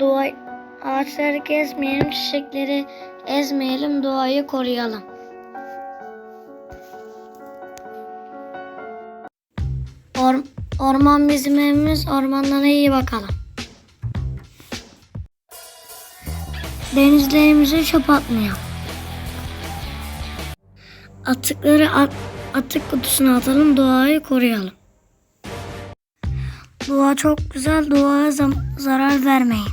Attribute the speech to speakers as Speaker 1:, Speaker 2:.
Speaker 1: Doğa, ağaçları kesmeyelim, çiçekleri ezmeyelim, doğayı koruyalım. Or, orman bizim evimiz, ormanlara iyi bakalım. Denizlerimize çöp atmayalım. Atıkları at, atık kutusuna atalım, doğayı koruyalım. Doğa çok güzel, doğaya zarar vermeyin.